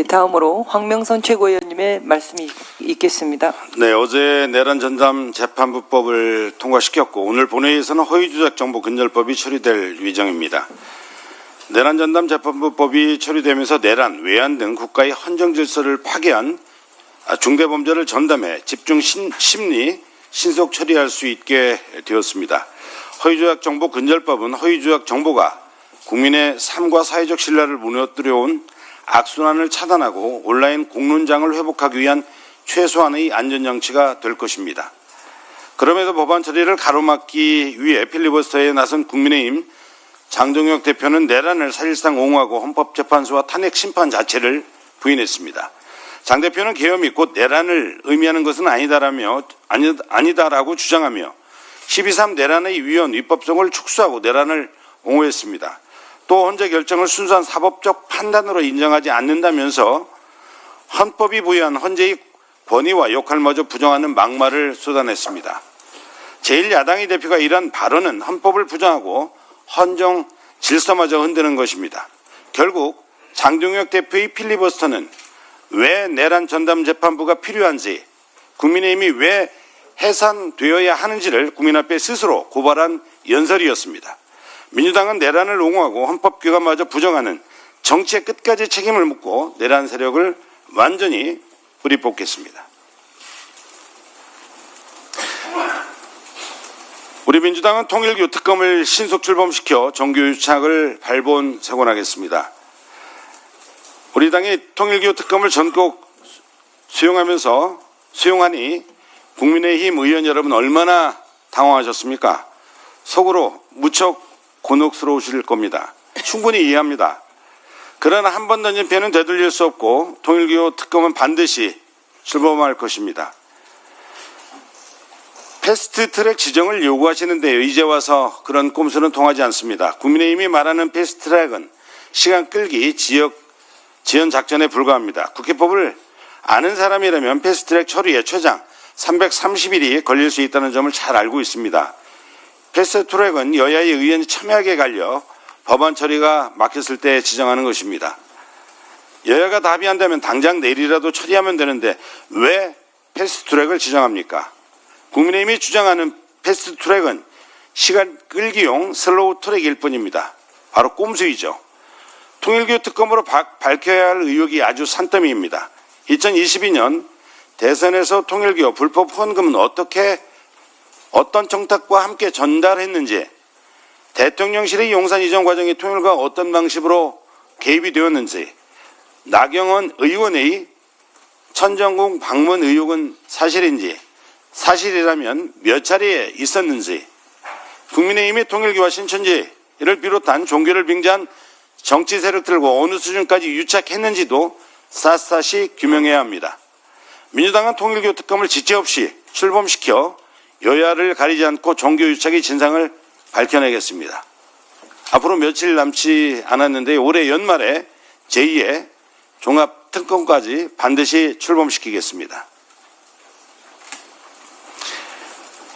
예, 다음으로 황명선 최고위원님의 말씀이 있겠습니다. 네, 어제 내란 전담 재판부법을 통과시켰고 오늘 본회의에서는 허위조작 정보 근절법이 처리될 예정입니다. 내란 전담 재판부법이 처리되면서 내란, 외환 등 국가의 헌정 질서를 파괴한 아, 중대 범죄를 전담해 집중 신- 심리 신속 처리할 수 있게 되었습니다. 허위조작 정보 근절법은 허위조작 정보가 국민의 삶과 사회적 신뢰를 무너뜨려온 악순환을 차단하고 온라인 공론장을 회복하기 위한 최소한의 안전장치가 될 것입니다. 그럼에도 법안 처리를 가로막기 위해 필리버스터에 나선 국민의힘 장동혁 대표는 내란을 사실상 옹호하고 헌법재판소와 탄핵 심판 자체를 부인했습니다. 장 대표는 계엄이 곧 내란을 의미하는 것은 아니다라며 아니, 아니다라고 주장하며 12.3 내란의 위헌 위법성을 축소하고 내란을 옹호했습니다. 또 헌재 결정을 순수한 사법적 판단으로 인정하지 않는다면서 헌법이 부여한 헌재의 권위와 역할마저 부정하는 막말을 쏟아냈습니다. 제1야당의 대표가 이러한 발언은 헌법을 부정하고 헌정 질서마저 흔드는 것입니다. 결국 장동혁 대표의 필리버스터는 왜 내란 전담 재판부가 필요한지 국민의힘이 왜 해산되어야 하는지를 국민 앞에 스스로 고발한 연설이었습니다. 민주당은 내란을 옹호하고 헌법규관마저 부정하는 정치의 끝까지 책임을 묻고 내란 세력을 완전히 뿌리 뽑겠습니다. 우리 민주당은 통일교 특검을 신속 출범시켜 정교 유착을 발본색원하겠습니다. 우리 당이 통일교 특검을 전국 수용하면서 수용하니 국민의힘 의원 여러분 얼마나 당황하셨습니까? 속으로 무척 곤혹스러우실 겁니다. 충분히 이해합니다. 그러나 한 번 던진 패는 되돌릴 수 없고 통일교 특검은 반드시 출범할 것입니다. 패스트 트랙 지정을 요구하시는데요. 이제 와서 그런 꼼수는 통하지 않습니다. 국민의힘이 말하는 패스트 트랙은 시간 끌기 지역 지연 작전에 불과합니다. 국회법을 아는 사람이라면 패스트 트랙 처리에 최장 330일이 걸릴 수 있다는 점을 잘 알고 있습니다. 패스트 트랙은 여야의 의원이 첨예하게 갈려 법안 처리가 막혔을 때 지정하는 것입니다. 여야가 답의한다면 당장 내일이라도 처리하면 되는데 왜 패스트 트랙을 지정합니까? 국민의힘이 주장하는 패스트 트랙은 시간 끌기용 슬로우 트랙일 뿐입니다. 바로 꼼수이죠. 통일교 특검으로 바- 밝혀야 할 의혹이 아주 산더미입니다. 2022년 대선에서 통일교 불법 후원금은 어떻게 어떤 정탁과 함께 전달했는지 대통령실의 용산 이전 과정이 통일과 어떤 방식으로 개입이 되었는지 나경원 의원의 천정궁 방문 의혹은 사실인지 사실이라면 몇 차례에 있었는지 국민의힘의 통일교와 신천지를 비롯한 종교를 빙자한 정치 세력들과 어느 수준까지 유착했는지도 샅샅이 규명해야 합니다. 민주당은 통일교 특검을 지체 없이 출범시켜 여야를 가리지 않고 종교 유착의 진상을 밝혀내겠습니다. 앞으로 며칠 남지 않았는데 올해 연말에 제2의 종합 특검까지 반드시 출범시키겠습니다.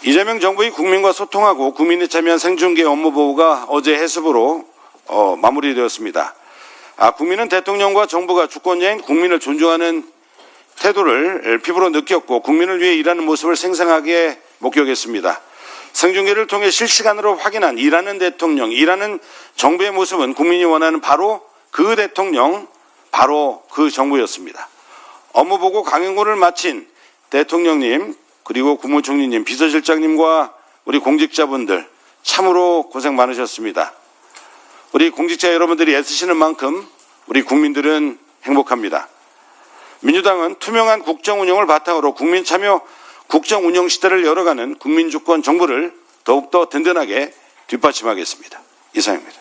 이재명 정부의 국민과 소통하고 국민이 참여한 생중계 업무 보고가 어제 해습으로 어, 마무리되었습니다. 아, 국민은 대통령과 정부가 주권자인 국민을 존중하는 태도를 피부로 느꼈고 국민을 위해 일하는 모습을 생생하게 목격했습니다. 생중계를 통해 실시간으로 확인한 일하는 대통령, 일하는 정부의 모습은 국민이 원하는 바로 그 대통령, 바로 그 정부였습니다. 업무 보고 강행군을 마친 대통령님, 그리고 국무총리님, 비서실장님과 우리 공직자분들 참으로 고생 많으셨습니다. 우리 공직자 여러분들이 애쓰시는 만큼 우리 국민들은 행복합니다. 민주당은 투명한 국정 운영을 바탕으로 국민 참여 국정 운영 시대를 열어가는 국민주권 정부를 더욱더 든든하게 뒷받침하겠습니다. 이상입니다.